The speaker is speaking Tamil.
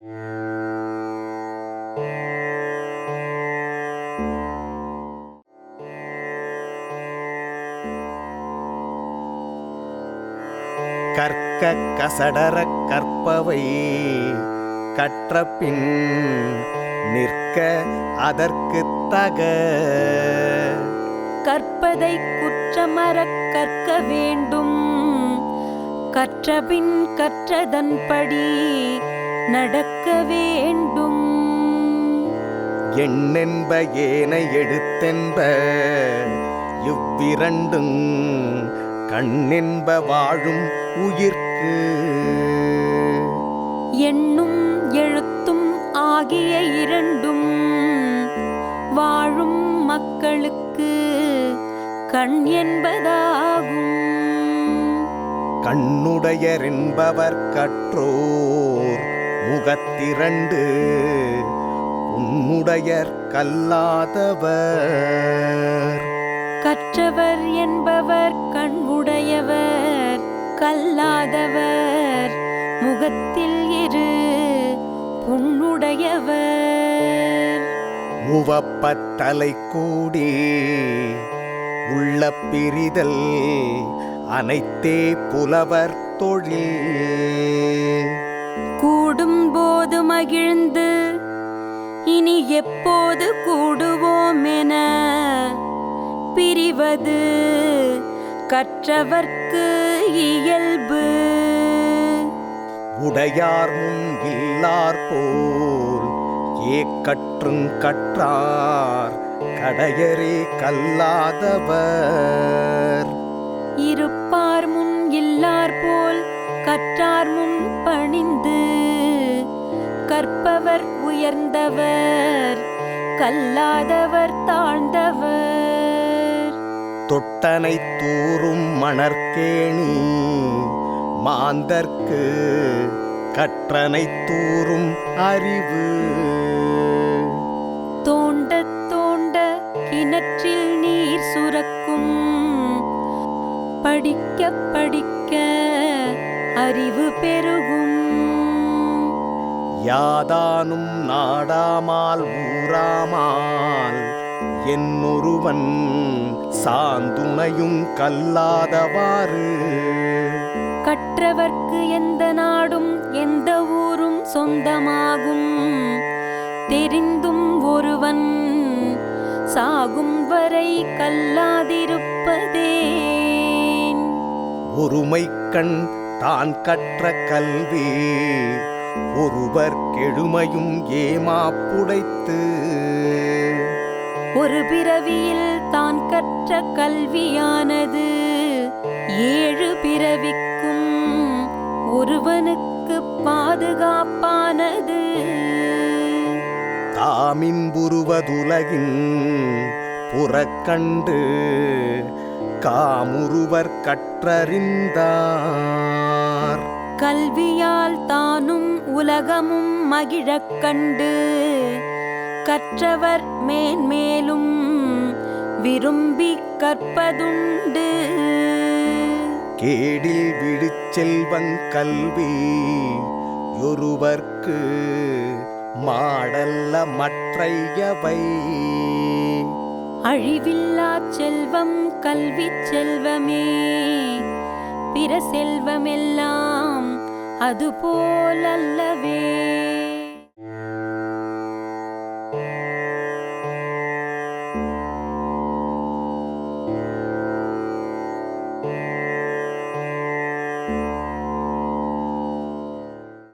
கற்க கசடர கற்பவை கற்ற பின் நிற்க அதற்கு தக. கற்பதை குற்றமறக் கற்க வேண்டும். கற்றபின் கற்றதன்படி நடக்க வேண்டும். எண்ணென்ப ஏனை எழுத்தென்ப இவ்விரண்டும் கண்ணென்ப வாழும் உயிர்க்கு. எண்ணும் எழுத்தும் ஆகிய இரண்டும் வாழும் மக்களுக்கு கண் என்பதாகும். கண்ணுடையரென்பவர் கற்றோர் முகத்திரண்டு. உன்னுடையர் கல்லாதவர். கற்றவர் என்பவர் கண் உடையவர் கல்லாதவர் முகத்தில் இரு புண்ணுடையவர். உவப்பத்தலை கூடி உள்ள பிரிதல் அனைத்தே புலவர் தொழில். கூடும் போது மகிழ்ந்து இனி எப்போது கூடுவோம் என பிரிவது கற்றவர்க்கு இயல்பு. உடையார் முன் இல்லார் போல் ஏக்கற்றுங் கற்றார் கடையரே கல்லாதவர். இருப்பார் முன் இல்லார் போல் கற்றார் முன் பணிந்து கற்பவர் உயர்ந்தவர் கல்லாதவர் தாழ்ந்தவர். தொட்டனை தூறும் மணற்கேணி மாந்தர்க்கு கற்றனை தூறும் அறிவு. தோண்ட தோண்ட கிணற்றில் நீர் சுரக்கும் படிக்க படிக்க அறிவு பெருகும். யாதானும் நாடாமால் ஊராமால். என்னொருவன் சாந்துணையும் கல்லாதவாறு. கற்றவர்க்கு எந்த நாடும் எந்த ஊரும் சொந்தமாகும். தெரிந்தும் ஒருவன் சாகும் வரை கல்லாதிருப்பதேன். ஒருமை கண் தான் கற்ற கல்வி. ஒருவர் கெழுமையும் ஏமாப்புடைத்து. ஒரு பிறவியில் தான் கற்ற கல்வியானது ஏழு பிறவிக்கும் ஒருவனுக்கு பாதுகாப்பானது. தாமின்புருவதுலகின் புறக்கண்டு காமுருவர் கற்றறிந்தார் கல்வியால் தானும் உலகமும் மகிழக் கண்டு. கற்றவர் மேன்மேலும் விரும்பி கற்பதுண்டு. கேடில் விடுச்செல்வங் கல்வி ஒருவர்க்கு மாடல்ல மற்றையவை. அழிவில்லா செல்வம் கல்வி செல்வமே பிற செல்வமெல்லாம் அதுபோலல்லவே.